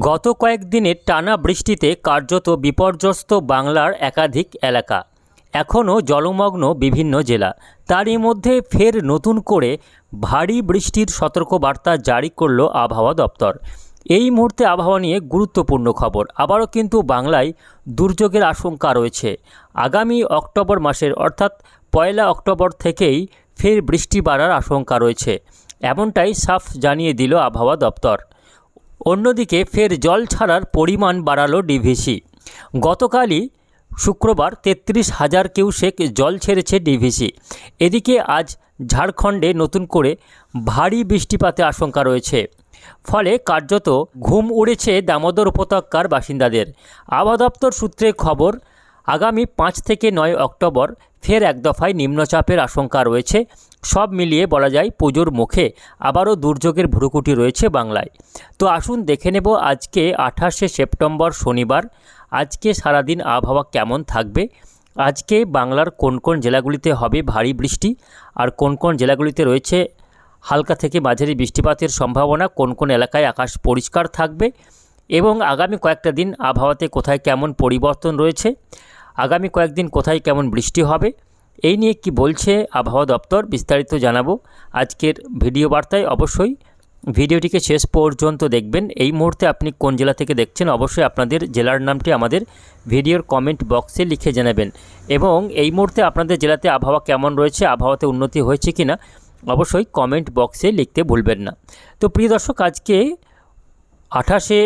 গত কয়েকদিনের টানা বৃষ্টিতে কার্যত বিপর্যস্ত বাংলার একাধিক এলাকা। এখনও জলমগ্ন বিভিন্ন জেলা। তারই মধ্যে ফের নতুন করে ভারী বৃষ্টির সতর্কবার্তা জারি করল আবহাওয়া দপ্তর। এই মুহূর্তে আবহাওয়া নিয়ে গুরুত্বপূর্ণ খবর। আবারও কিন্তু বাংলায় দুর্যোগের আশঙ্কা রয়েছে। আগামী অক্টোবর মাসের অর্থাৎ পয়লা অক্টোবর থেকেই ফের বৃষ্টি বাড়ার আশঙ্কা রয়েছে। এমনটাই সাফ জানিয়ে দিল আবহাওয়া দপ্তর। অন্যদিকে ফের জল ছাড়ার পরিমাণ বাড়ালো ডিভিসি। গতকালই শুক্রবার তেত্রিশ হাজার কিউসেক জল ছেড়েছে ডিভিসি। এদিকে আজ ঝাড়খণ্ডে নতুন করে ভারী বৃষ্টিপাতের আশঙ্কা রয়েছে। ফলে কার্যত ঘুম উড়েছে দামোদর উপত্যকার বাসিন্দাদের। আবহাওয়া দপ্তর সূত্রে খবর, আগামী পাঁচ থেকে নয় অক্টোবর ফের এক দফায় নিম্নচাপের আশঙ্কা রয়েছে। সব মিলিয়ে বলা যায় পুজোর মুখে আবারও দুর্যোগের ভুরুকুটি রয়েছে বাংলায়। তো আসুন দেখে নেব আজকে আঠাশে সেপ্টেম্বর শনিবার, আজকে সারাদিন আবহাওয়া কেমন থাকবে, আজকে বাংলার কোন কোন জেলাগুলিতে হবে ভারী বৃষ্টি, আর কোন কোন জেলাগুলিতে রয়েছে হালকা থেকে মাঝারি বৃষ্টিপাতের সম্ভাবনা, কোন কোন এলাকায় আকাশ পরিষ্কার থাকবে, এবং আগামী কয়েকটা দিন আবহাওয়াতে কোথায় কেমন পরিবর্তন রয়েছে, আগামী কয়েকদিন কোথায় কেমন বৃষ্টি হবে এই নিয়ে কি বলছে আবহাওয়া দপ্তর বিস্তারিত জানাব। আজকের ভিডিও বার্তায় অবশ্যই ভিডিওটিকে শেষ পর্যন্ত দেখবেন। এই মুহূর্তে আপনি কোন জেলা থেকে দেখছেন অবশ্যই আপনাদের জেলার নামটি আমাদের ভিডিওর কমেন্ট বক্সে লিখে জানাবেন। এবং এই মুহূর্তে আপনাদের জেলাতে আবহাওয়া কেমন রয়েছে, আবহাওয়াতে উন্নতি হয়েছে কি না অবশ্যই কমেন্ট বক্সে লিখতে ভুলবেন না। তো প্রিয় দর্শক, আজকে আঠাশে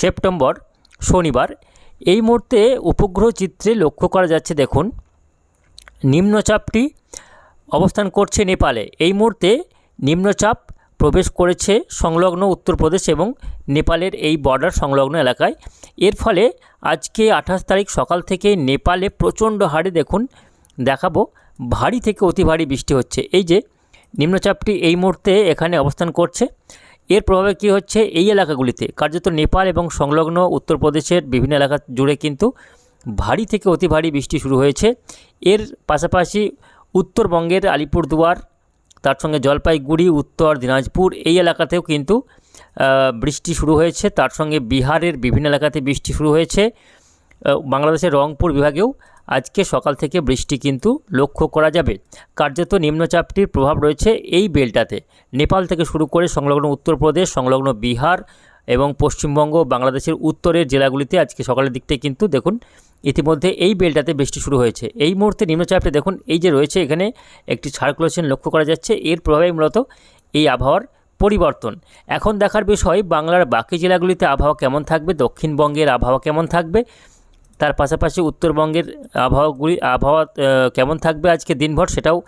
সেপ্টেম্বর শনিবার। এই মুহূর্তে উপগ্রহ চিত্রে লক্ষ্য করা যাচ্ছে, দেখুন। নিম্নচাপটি অবস্থান করছে নেপালে। এই মুহূর্তে নিম্নচাপ প্রবেশ করেছে সংলগ্ন উত্তরপ্রদেশ এবং নেপালের এই বর্ডার সংলগ্ন এলাকায়। এর ফলে আজকে আঠাশ তারিখ সকাল থেকে নেপালে প্রচণ্ড হারে দেখুন, দেখাবো, ভারী থেকে অতি ভারী বৃষ্টি হচ্ছে। এই যে, নিম্নচাপটি এই মুহূর্তে এখানে অবস্থান করছে। এর প্রভাবে কী হচ্ছে? এই এলাকাগুলিতে। কার্যত নেপাল এবং সংলগ্ন উত্তরপ্রদেশের বিভিন্ন এলাকা জুড়ে কিন্তু ভারী থেকে অতি ভারী বৃষ্টি শুরু হয়েছে। এর পাশাপাশি উত্তরবঙ্গের আলিপুরদুয়ার, তার সঙ্গে জলপাইগুড়ি, উত্তর দিনাজপুর এই এলাকাতেও কিন্তু বৃষ্টি শুরু হয়েছে। তার সঙ্গে বিহারের বিভিন্ন এলাকাতে বৃষ্টি শুরু হয়েছে। বাংলাদেশের রংপুর বিভাগেও আজকে সকাল থেকে বৃষ্টি কিন্তু লক্ষ্য করা যাবে। কার্যত নিম্নচাপটির প্রভাব রয়েছে এই বেলটাতে। নেপাল থেকে শুরু করে সংলগ্ন উত্তরপ্রদেশ, সংলগ্ন বিহার এবং পশ্চিমবঙ্গ, বাংলাদেশের উত্তরের জেলাগুলিতে আজকে সকালের দিকটায় কিন্তু দেখুন ইতিমধ্যে এই বেলটাতে বৃষ্টি শুরু হয়েছে। এই মুহূর্তে নিম্নচাপটি দেখুন, এই যে রয়েছে এখানে একটি সার্কুলেশন লক্ষ্য করা যাচ্ছে। এর প্রভাবে মূলত এই আবহাওয়ার পরিবর্তন। এখন দেখার বিষয়, বাংলার বাকি জেলাগুলিতে আবহাওয়া কেমন থাকবে, দক্ষিণবঙ্গের আবহাওয়া কেমন থাকবে, তার পাশাপাশি উত্তরবঙ্গের আবহাওয়াগুলি, আবহাওয়া কেমন থাকবে আজকে দিনভর সেটাও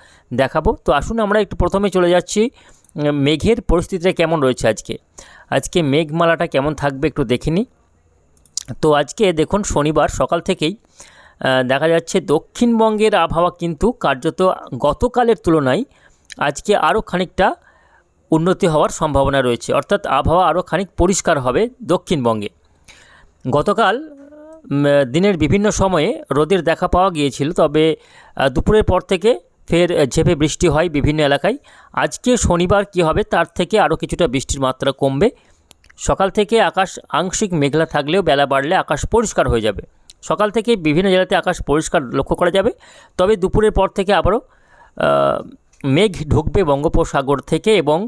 দেখাবো। তো আসুন আমরা একটু প্রথমে চলে যাচ্ছি, মেঘের পরিস্থিতিটা কেমন রয়েছে আজকে? আজকে মেঘমালাটা কেমন থাকবে একটু দেখে নিই। তো আজকে দেখুন শনিবার সকাল থেকেই দেখা যাচ্ছে দক্ষিণবঙ্গের আবহাওয়া কিন্তু কার্যত গতকালের তুলনায় আজকে আরও খানিকটা উন্নতি হওয়ার সম্ভাবনা রয়েছে। অর্থাৎ আবহাওয়া আরও খানিক পরিষ্কার হবে দক্ষিণবঙ্গে। গতকাল দিনের বিভিন্ন সময়ে রোদের দেখা পাওয়া গিয়েছিল, তবে দুপুরের পর থেকে ফের ঝেপে বৃষ্টি হয় বিভিন্ন এলাকায়। আজকে শনিবার কি হবে তার থেকে আরও কিছুটা বৃষ্টির মাত্রা কমবে। সকাল থেকে আকাশ আংশিক মেঘলা থাকলেও বেলা বাড়লে আকাশ পরিষ্কার হয়ে যাবে। সকাল থেকে বিভিন্ন জেলাতে আকাশ পরিষ্কার লক্ষ্য করা যাবে। তবে দুপুরের পর থেকে আবারও মেঘ ঢুকবে বঙ্গোপসাগর থেকে এবং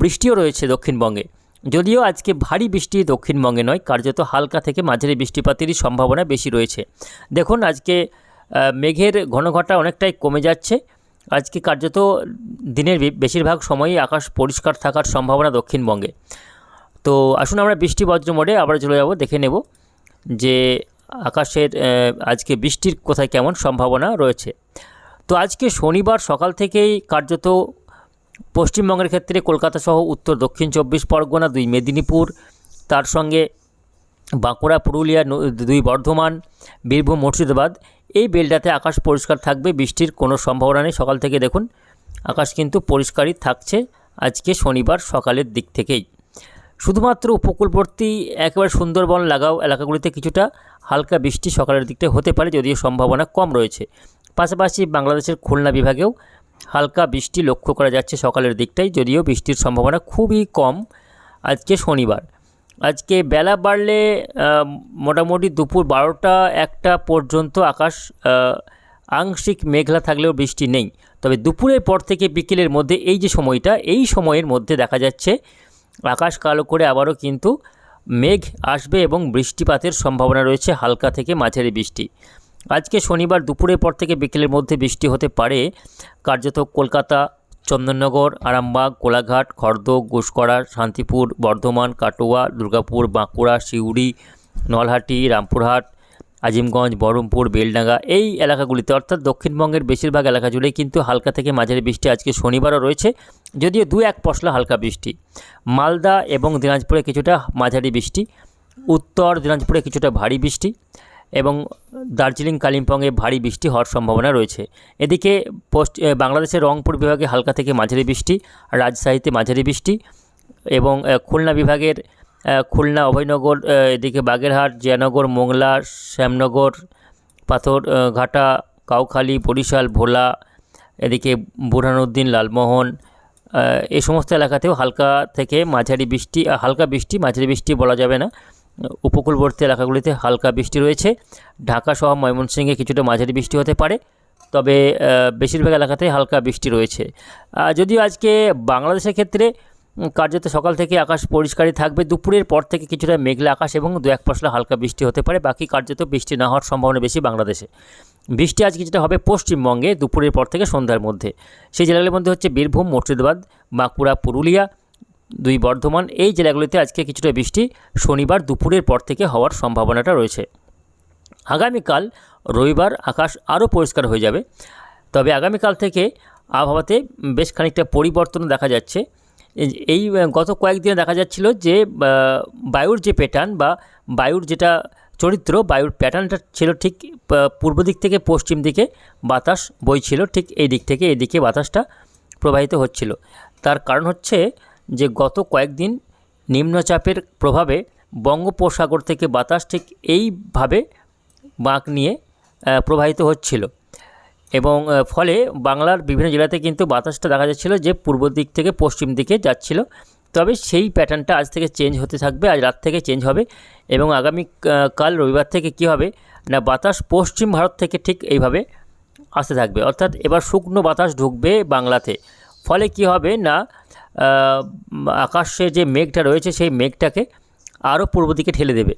বৃষ্টিও রয়েছে দক্ষিণবঙ্গে। যদিও আজকে ভারী বৃষ্টি দক্ষিণবঙ্গে নয়, কার্যত হালকা থেকে মাঝারি বৃষ্টিপাতেরই সম্ভাবনা বেশি রয়েছে। দেখুন, আজকে মেঘের ঘনঘটা অনেকটাই কমে যাচ্ছে। আজকে কার্যত দিনের বেশিরভাগ সময়ই আকাশ পরিষ্কার থাকার সম্ভাবনা দক্ষিণবঙ্গে। তো আসুন আমরা বৃষ্টি বজ্র মোডে আবার চলে যাব, দেখে নেব যে আকাশের আজকে বৃষ্টির কোথায় কেমন সম্ভাবনা রয়েছে। তো আজকে শনিবার সকাল থেকেই কার্যত পশ্চিমবঙ্গের ক্ষেত্রে কলকাতা সহ উত্তর, দক্ষিণ চব্বিশ পরগনা, দুই মেদিনীপুর, তার সঙ্গে বাঁকুড়া, পুরুলিয়া দুই বর্ধমান, বীরভূম, মুর্শিদাবাদ, এই বেলটাতে আকাশ পরিষ্কার থাকবে, বৃষ্টির কোনো সম্ভাবনা নেই, সকাল থেকে দেখুন, আকাশ কিন্তু পরিষ্কারই থাকছে আজকে শনিবার সকালের দিক থেকেই। শুধুমাত্র উপকূলবর্তী একেবারে সুন্দরবন লাগাও এলাকাগুলিতে কিছুটা হালকা বৃষ্টি সকালের দিকটা হতে পারে, যদিও সম্ভাবনা কম রয়েছে। পাশাপাশি বাংলাদেশের খুলনা বিভাগেও হালকা বৃষ্টি লক্ষ্য করা যাচ্ছে সকালের দিকটাই যদিও বৃষ্টির সম্ভাবনা খুবই কম আজকে শনিবার। আজকে বেলা বাড়লে মোটামুটি দুপুর বারোটা একটা পর্যন্ত আকাশ আংশিক মেঘলা থাকলেও বৃষ্টি নেই। তবে দুপুরের পর থেকে বিকেলের মধ্যে এই যে সময়টা, এই সময়ের মধ্যে দেখা যাচ্ছে আকাশ কালো করে আবারও কিন্তু মেঘ আসবে এবং বৃষ্টিপাতের সম্ভাবনা রয়েছে হালকা থেকে মাঝারি বৃষ্টি। আজকে শনিবার দুপুরের পর থেকে বিকেলের মধ্যে বৃষ্টি হতে পারে। কার্যত কলকাতা, চন্দননগর, আরামবাগ, কোলাঘাট, খড়দহ ঘুষকরা শান্তিপুর, বর্ধমান, কাটোয়া, দুর্গাপুর, বাঁকুড়া, সিউড়ি, নলহাটি, রামপুরহাট আজিমগঞ্জ, বহরমপুর, বেলডাঙ্গা এই এলাকাগুলিতে, অর্থাৎ দক্ষিণবঙ্গের বেশিরভাগ এলাকা জুড়েই কিন্তু হালকা থেকে মাঝারি বৃষ্টি আজকে শনিবারও রয়েছে, যদিও দু এক পশলা হালকা বৃষ্টি। মালদা এবং দিনাজপুরে কিছুটা মাঝারি বৃষ্টি, উত্তর দিনাজপুরে কিছুটা ভারী বৃষ্টি এবং দার্জিলিং, কালিম্পংয়ে ভারী বৃষ্টি হওয়ার সম্ভাবনা রয়েছে। এদিকে পশ্চ বাংলাদেশের রংপুর বিভাগে হালকা থেকে মাঝারি বৃষ্টি, রাজশাহীতে মাঝারি বৃষ্টি এবং খুলনা বিভাগের খুলনা, অভয়নগর এদিকে বাগেরহাট, জয়নগর, মোংলা, শ্যামনগর, পাথর ঘাটা, কাউখালী, বরিশাল, ভোলা, এদিকে বুরহানুদ্দিন, লালমোহন এই সমস্ত এলাকাতেও হালকা থেকে মাঝারি বৃষ্টি হালকা বৃষ্টি, মাঝারি বৃষ্টি বলা যাবে না। উপকূলবর্তী এলাকাগুলিতে হালকা বৃষ্টি রয়েছে। ঢাকা সহ ময়মনসিংহে কিছুটা মাঝারি বৃষ্টি হতে পারে, তবে বেশিরভাগ এলাকাতেই হালকা বৃষ্টি রয়েছে। যদিও আজকে বাংলাদেশের ক্ষেত্রে কার্যত সকাল থেকে আকাশ পরিষ্কারই থাকবে। দুপুরের পর থেকে কিছুটা মেঘলা আকাশ এবং দু এক পশলা হালকা বৃষ্টি হতে পারে। বাকি কার্যত বৃষ্টি না হওয়ার সম্ভাবনা বেশি বাংলাদেশে। বৃষ্টি আজ কিছুটা হবে পশ্চিমবঙ্গে দুপুরের পর থেকে সন্ধ্যার মধ্যে। সেই জেলাগুলির মধ্যে হচ্ছে বীরভূম, মুর্শিদাবাদ, বাঁকুড়া, পুরুলিয়া, দুই বর্ধমান। এই জেলাগুলিতে আজকে কিছুটা বৃষ্টি শনিবার দুপুরের পর থেকে হওয়ার সম্ভাবনাটা রয়েছে। আগামীকাল রবিবার আকাশ আরও পরিষ্কার হয়ে যাবে। তবে আগামীকাল থেকে আবহাওয়াতে বেশ খানিকটা পরিবর্তন দেখা যাচ্ছে। এই- গত কয়েকদিনে দেখা যাচ্ছিল যে বায়ুর যে প্যাটার্ন বা বায়ুর যেটা চরিত্র, বায়ুর প্যাটার্নটা ছিল ঠিক পূর্ব দিক থেকে পশ্চিম দিকে বাতাস বইছিল, ঠিক এই দিক থেকে এই দিকে বাতাসটা প্রবাহিত হচ্ছিল। তার কারণ হচ্ছে যে গত কয়েকদিন নিম্নচাপের প্রভাবে বঙ্গোপসাগর থেকে বাতাস ঠিক এইভাবে বাঁক নিয়ে প্রবাহিত হচ্ছিল। এবং ফলে বাংলার বিভিন্ন জেলাতে কিন্তু বাতাসটা দেখা যাচ্ছিল যে পূর্ব দিক থেকে পশ্চিম দিকে যাচ্ছিল। তবে সেই প্যাটার্নটা আজ থেকে চেঞ্জ হতে থাকবে, আজ রাত থেকে চেঞ্জ হবে এবং আগামী কাল রবিবার থেকে কি হবে না, বাতাস পশ্চিম ভারত থেকে ঠিক এইভাবে আসতে থাকবে। অর্থাৎ এবার শুকনো বাতাস ঢুকবে বাংলাতে। ফলে কি হবে না আকাশে যে মেঘটা রয়েছে সেই মেঘটাকে আরও পূর্ব দিকে ঠেলে দেবে।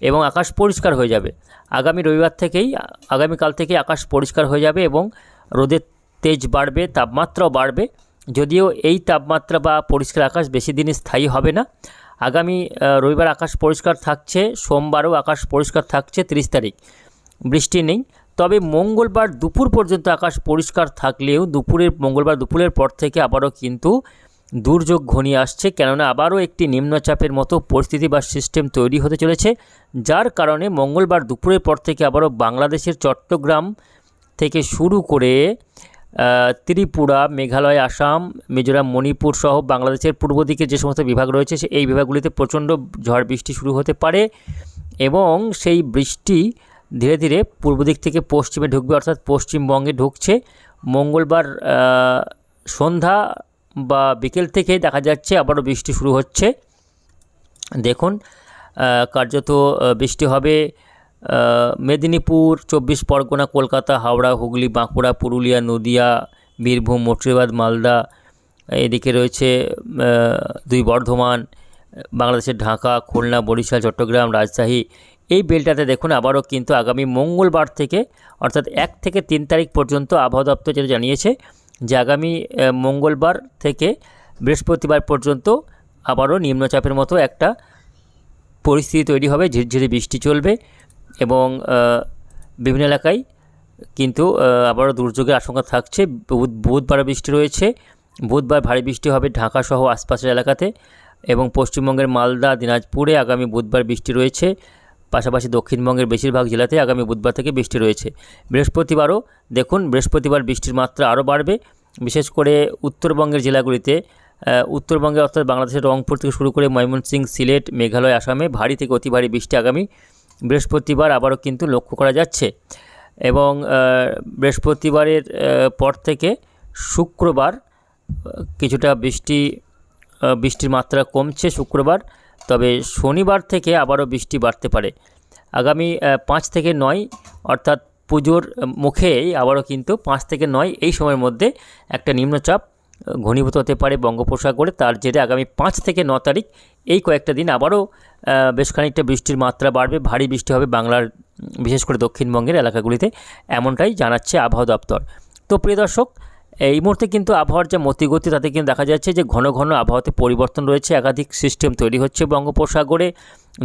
এবং আকাশ পরিষ্কার হয়ে যাবে। আগামী রবিবার থেকেই, আগামীকাল থেকে আকাশ পরিষ্কার হয়ে যাবে এবং রোদের তেজ বাড়বে, তাপমাত্রাও বাড়বে। যদিও এই তাপমাত্রা বা পরিষ্কার আকাশ বেশি দিন স্থায়ী হবে না। আগামী রবিবার আকাশ পরিষ্কার থাকছে, সোমবারও আকাশ পরিষ্কার থাকছে তিরিশ তারিখ। বৃষ্টি নেই, তবে মঙ্গলবার দুপুর পর্যন্ত আকাশ পরিষ্কার থাকলেও দুপুরের, মঙ্গলবার দুপুরের পর থেকে আবারও কিন্তু দুর্যোগ ঘনিয়ে আসছে, কেননা আবারও একটি নিম্নচাপের মতো পরিস্থিতি বা সিস্টেম তৈরি হতে চলেছে, যার কারণে মঙ্গলবার দুপুরের পর থেকে আবারও বাংলাদেশের চট্টগ্রাম থেকে শুরু করে ত্রিপুরা, মেঘালয়, আসাম, মিজোরাম, মণিপুর সহ বাংলাদেশের পূর্ব দিকে যে সমস্ত বিভাগ রয়েছে এই বিভাগগুলিতে প্রচণ্ড ঝড় বৃষ্টি শুরু হতে পারে এবং সেই বৃষ্টি ধীরে ধীরে পূর্ব দিক থেকে পশ্চিমে ঢুকবে, অর্থাৎ পশ্চিমবঙ্গে ঢুকছে। মঙ্গলবার সন্ধ্যা বা বিকেল থেকে দেখা যাচ্ছে, আবারও বৃষ্টি শুরু হচ্ছে। দেখুন কার্যত বৃষ্টি হবে মেদিনীপুর, চব্বিশ পরগনা, কলকাতা, হাওড়া, হুগলি, বাঁকুড়া, পুরুলিয়া, নদিয়া, বীরভূম, মুর্শিদাবাদ, মালদা, এদিকে রয়েছে দুই বর্ধমান, বাংলাদেশের ঢাকা, খুলনা, বরিশাল, চট্টগ্রাম, রাজশাহী। এই বেলটাতে দেখুন, আবারও কিন্তু আগামী মঙ্গলবার থেকে, অর্থাৎ এক থেকে তিন তারিখ পর্যন্ত আবহাওয়া দপ্তর যেটা জানিয়েছে যে আগামী মঙ্গলবার থেকে বৃহস্পতিবার পর্যন্ত আবারও নিম্নচাপের মতো একটা পরিস্থিতি তৈরি হবে, ঝিরঝিরে বৃষ্টি চলবে এবং বিভিন্ন এলাকায় কিন্তু আবারও দুর্যোগের আশঙ্কা থাকছে। বুধ বুধবার বৃষ্টি রয়েছে, বুধবার ভারী বৃষ্টি হবে ঢাকা সহ আশপাশের এলাকাতে এবং পশ্চিমবঙ্গের মালদা, দিনাজপুরে আগামী বুধবার বৃষ্টি রয়েছে। পাশাপাশি দক্ষিণবঙ্গের বেশিরভাগ জেলাতে আগামী বুধবার থেকে বৃষ্টি রয়েছে। বৃহস্পতিবারও দেখুন, বৃহস্পতিবার বৃষ্টির মাত্রা আরও বাড়বে। বিশেষ করে উত্তরবঙ্গের জেলাগুলিতে উত্তরবঙ্গে অর্থাৎ বাংলাদেশের রংপুর থেকে শুরু করে ময়মনসিংহ, সিলেট, মেঘালয়, আসামে ভারী থেকে অতি ভারী বৃষ্টি আগামী বৃহস্পতিবার আবারও কিন্তু লক্ষ্য করা যাচ্ছে। এবং বৃহস্পতিবারের পর থেকে শুক্রবার কিছুটা বৃষ্টি বৃষ্টির মাত্রা কমছে শুক্রবার। তবে শনিবার থেকে আবারও বৃষ্টি বাড়তে পারে। আগামী পাঁচ থেকে নয়, অর্থাৎ পুজোর মুখেই আবারও কিন্তু পাঁচ থেকে নয় এই সময়ের মধ্যে একটা নিম্নচাপ ঘনীভূত হতে পারে বঙ্গোপসাগরে। তার জেরে আগামী পাঁচ থেকে ন তারিখ এই কয়েকটা দিন আবারও বেশ খানিকটা বৃষ্টির মাত্রা বাড়বে, ভারী বৃষ্টি হবে বাংলার বিশেষ করে দক্ষিণবঙ্গের এলাকাগুলিতে, এমনটাই জানাচ্ছে আবহাওয়া দপ্তর। তো প্রিয় দর্শক এই মুহূর্তে কিন্তু আবহাওয়ার যে মতিগতি, তাতে কিন্তু দেখা যাচ্ছে যে ঘন ঘন আবহাওয়াতে পরিবর্তন রয়েছে, একাধিক সিস্টেম তৈরি হচ্ছে বঙ্গোপসাগরে।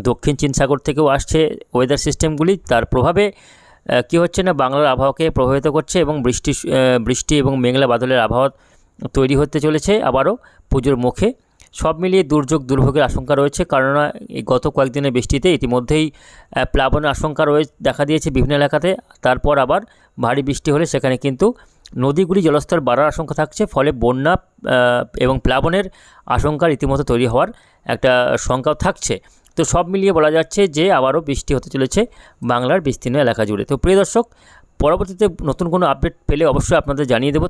দক্ষিণ চীন সাগর থেকেও আসছে ওয়েদার সিস্টেমগুলি তার প্রভাবে কী হচ্ছে না, বাংলার আবহাওয়াকে প্রভাবিত করছে এবং বৃষ্টি বৃষ্টি এবং মেঘলা বাদলের আবহাওয়া তৈরি হতে চলেছে আবারও পুজোর মুখে। সব মিলিয়ে দুর্যোগ, দুর্ভোগের আশঙ্কা রয়েছে, কেননা এই গত কয়েকদিনের বৃষ্টিতে ইতিমধ্যেই প্লাবনের আশঙ্কা রয়ে, দেখা দিয়েছে বিভিন্ন এলাকাতে। তারপর আবার ভারী বৃষ্টি হলে সেখানে কিন্তু নদীগুলি জলস্তর বাড়ার আশঙ্কা থাকছে, ফলে বন্যা এবং প্লাবনের আশঙ্কা রীতিমতো তৈরি হওয়ার একটা সংখ্যাও থাকছে। তো সব মিলিয়ে বলা যাচ্ছে যে, আবারও বৃষ্টি হতে চলেছে বাংলার বিস্তীর্ণ এলাকা জুড়ে। তো প্রিয় দর্শক, পরবর্তীতে নতুন কোনো আপডেট পেলে অবশ্যই আপনাদের জানিয়ে দেবো।